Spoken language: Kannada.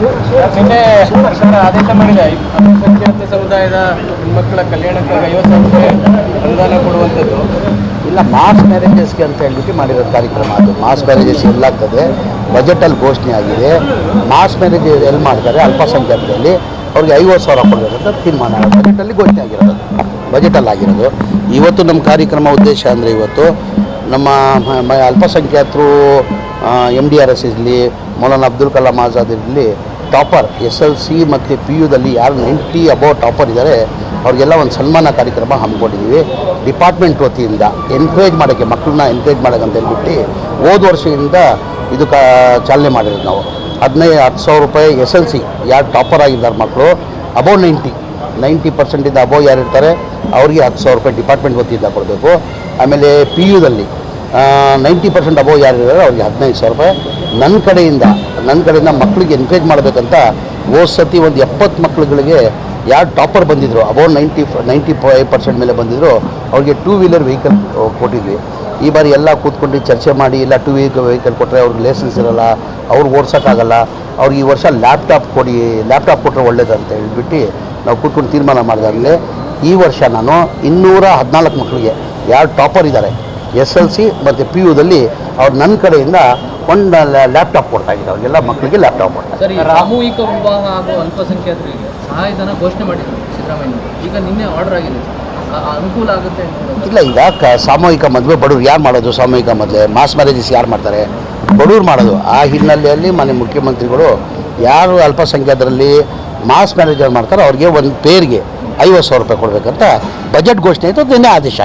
ನಿನ್ನೆ ಸರ್ಕಾರ ಆದೇಶ ಮಾಡಿದೆ. ಅಲ್ಪಸಂಖ್ಯಾತ ಸಮುದಾಯದ ಮಕ್ಕಳ ಕಲ್ಯಾಣಕ್ಕಾಗಿ ಐವತ್ತು ಸಾವಿರ ಅನುದಾನ ಕೊಡುವಂಥದ್ದು. ಇಲ್ಲ ಮಾಸ್ ಮ್ಯಾರೇಜಸ್ಗೆ ಅಂತ ಹೇಳ್ಬಿಟ್ಟು ಮಾಡಿರೋ ಕಾರ್ಯಕ್ರಮ ಅದು. ಮಾಸ್ ಮ್ಯಾರೇಜಸ್ ಎಲ್ಲಾಗ್ತದೆ ಬಜೆಟಲ್ಲಿ ಘೋಷಣೆ ಆಗಿದೆ. ಮಾಸ್ ಮ್ಯಾರೇಜ್ ಎಲ್ಲಿ ಮಾಡ್ತಾರೆ? ಅಲ್ಪಸಂಖ್ಯಾತರಲ್ಲಿ ಅವ್ರಿಗೆ ಐವತ್ತು ಸಾವಿರ ಕೊಡಬೇಕಂತ ತೀರ್ಮಾನ ಬಜೆಟಲ್ಲಿ ಘೋಷಣೆ ಆಗಿರೋದು. ಬಜೆಟಲ್ಲಿ ಆಗಿರೋದು. ಇವತ್ತು ನಮ್ಮ ಕಾರ್ಯಕ್ರಮ ಉದ್ದೇಶ ಅಂದರೆ ಇವತ್ತು ನಮ್ಮ ಅಲ್ಪಸಂಖ್ಯಾತರು ಎಂ ಡಿ ಆರ್ ಎಸ್ ಇರಲಿ, ಮೌಲಾನ ಅಬ್ದುಲ್ ಕಲಾಂ ಆಜಾದ್ ಇರಲಿ ಟಾಪರ್ ಎಸ್ ಎಲ್ ಸಿ ಮತ್ತು ಪಿ ಯುದಲ್ಲಿ ಯಾರು ನೈಂಟಿ ಅಬೌವ್ ಟಾಪರ್ ಇದ್ದಾರೆ ಅವ್ರಿಗೆಲ್ಲ ಒಂದು ಸನ್ಮಾನ ಕಾರ್ಯಕ್ರಮ ಹಮ್ಮಿಕೊಂಡಿದ್ದೀವಿ. ಡಿಪಾರ್ಟ್ಮೆಂಟ್ ವತಿಯಿಂದ ಎನ್ಕರೇಜ್ ಮಾಡೋಕ್ಕೆ, ಮಕ್ಕಳನ್ನ ಎನ್ಕರೇಜ್ ಮಾಡೋಕ್ಕೆ ಅಂತ ಹೇಳ್ಬಿಟ್ಟು ಹೋದ ವರ್ಷದಿಂದ ಇದು ಕಾ, ಚಾಲನೆ ಮಾಡಿರೋದು ನಾವು. ಹದಿನೈದು ಹತ್ತು ಸಾವಿರ ರೂಪಾಯಿ ಎಸ್ ಎಲ್ ಸಿ ಯಾರು ಟಾಪರ್ ಆಗಿದ್ದಾರೆ ಮಕ್ಕಳು ಅಬೌವ್ ನೈಂಟಿ ನೈಂಟಿ ಪರ್ಸೆಂಟಿಂದ ಯಾರು ಇರ್ತಾರೆ ಅವ್ರಿಗೆ ಹತ್ತು ಸಾವಿರ ರೂಪಾಯಿ ಡಿಪಾರ್ಟ್ಮೆಂಟ್ ವತಿಯಿಂದ ಕೊಡಬೇಕು. ಆಮೇಲೆ ಪಿ ಯುದಲ್ಲಿ ನೈಂಟಿ ಪರ್ಸೆಂಟ್ ಅಬೋವ್ ಯಾರು ಇದ್ದಾರೆ, ಅವ್ರಿಗೆ ಹದಿನೈದು ಸಾವಿರ ರೂಪಾಯಿ. ನನ್ನ ಕಡೆಯಿಂದ ನನ್ನ ಕಡೆಯಿಂದ ಮಕ್ಕಳಿಗೆ ಎನ್ಕರೇಜ್ ಮಾಡಬೇಕಂತ ಹೋದ ಸತಿ ಒಂದು ಎಪ್ಪತ್ತು ಮಕ್ಳುಗಳಿಗೆ ಯಾರು ಟಾಪರ್ ಬಂದಿದ್ರು above ninety ninety five percent ಮೇಲೆ ಬಂದಿದ್ರು, ಅವ್ರಿಗೆ ಟೂ ವೀಲರ್ ವೆಹಿಕಲ್ ಕೊಟ್ಟಿದ್ವಿ. ಈ ಬಾರಿ ಎಲ್ಲ ಕೂತ್ಕೊಂಡು ಚರ್ಚೆ ಮಾಡಿ, ಇಲ್ಲ ಟೂ ವೀಲರ್ ವೆಹಿಕಲ್ ಕೊಟ್ಟರೆ ಅವ್ರಿಗೆ ಲೈಸೆನ್ಸ್ ಇರೋಲ್ಲ ಅವ್ರಿಗೆ ಓಡ್ಸೋಕ್ಕಾಗಲ್ಲ, ಅವ್ರಿಗೆ ಈ ವರ್ಷ ಲ್ಯಾಪ್ಟಾಪ್ ಕೊಡಿ ಲ್ಯಾಪ್ಟಾಪ್ ಕೊಟ್ಟರೆ ಒಳ್ಳೇದಂತ ಹೇಳ್ಬಿಟ್ಟು ನಾವು ಕೂತ್ಕೊಂಡು ತೀರ್ಮಾನ ಮಾಡಿದಾಗಲೇ ಈ ವರ್ಷ ನಾನು ಇನ್ನೂರ ಹದಿನಾಲ್ಕು ಮಕ್ಕಳಿಗೆ ಯಾರು ಟಾಪರ್ ಇದ್ದಾರೆ ಎಸ್ ಎಲ್ ಸಿ ಮತ್ತು ಪಿ ಯುದಲ್ಲಿ ಅವ್ರು ನನ್ನ ಕಡೆಯಿಂದ ಒಂದು ಲ್ಯಾಪ್ಟಾಪ್ ಕೊಡ್ತಾ ಇದ್ದಾರೆ. ಅವ್ರಿಗೆಲ್ಲ ಮಕ್ಕಳಿಗೆ ಲ್ಯಾಪ್ಟಾಪ್ ಸರ್ ಈ ಸಾಮೂಹಿಕ ವಿವಾಹ ಹಾಗೂ ಅಲ್ಪಸಂಖ್ಯಾತರಿಗೆ ಸಹಾಯಧನ ಘೋಷಣೆ ಮಾಡಿದ್ದಾರೆ ಸಿದ್ದರಾಮಯ್ಯ. ಈಗ ನಿನ್ನೆ ಆರ್ಡರ್ ಆಗಿದೆ. ಅನುಕೂಲ ಆಗುತ್ತೆ ಇಲ್ಲ ಈಗ ಕ ಸಾಮೂಹಿಕ ಮದುವೆ ಬಡವ್ರು ಯಾರು ಮಾಡೋದು ಸಾಮೂಹಿಕ ಮದುವೆ? ಮಾಸ್ ಮ್ಯಾರೇಜಸ್ ಯಾರು ಮಾಡ್ತಾರೆ? ಬಡವ್ರು ಮಾಡೋದು. ಆ ಹಿನ್ನೆಲೆಯಲ್ಲಿ ಮನೆ ಮುಖ್ಯಮಂತ್ರಿಗಳು ಯಾರು ಅಲ್ಪಸಂಖ್ಯಾತರಲ್ಲಿ ಮಾಸ್ ಮ್ಯಾರೇಜ್ ಮಾಡ್ತಾರೋ ಅವ್ರಿಗೆ ಒಂದು ಪೇರಿಗೆ ಐವತ್ತು ಸಾವಿರ ರೂಪಾಯಿ ಕೊಡಬೇಕಂತ ಬಜೆಟ್ ಘೋಷಣೆ ಆಯಿತು ನಿನ್ನೆ ಆದೇಶ ಆಗಿದೆ.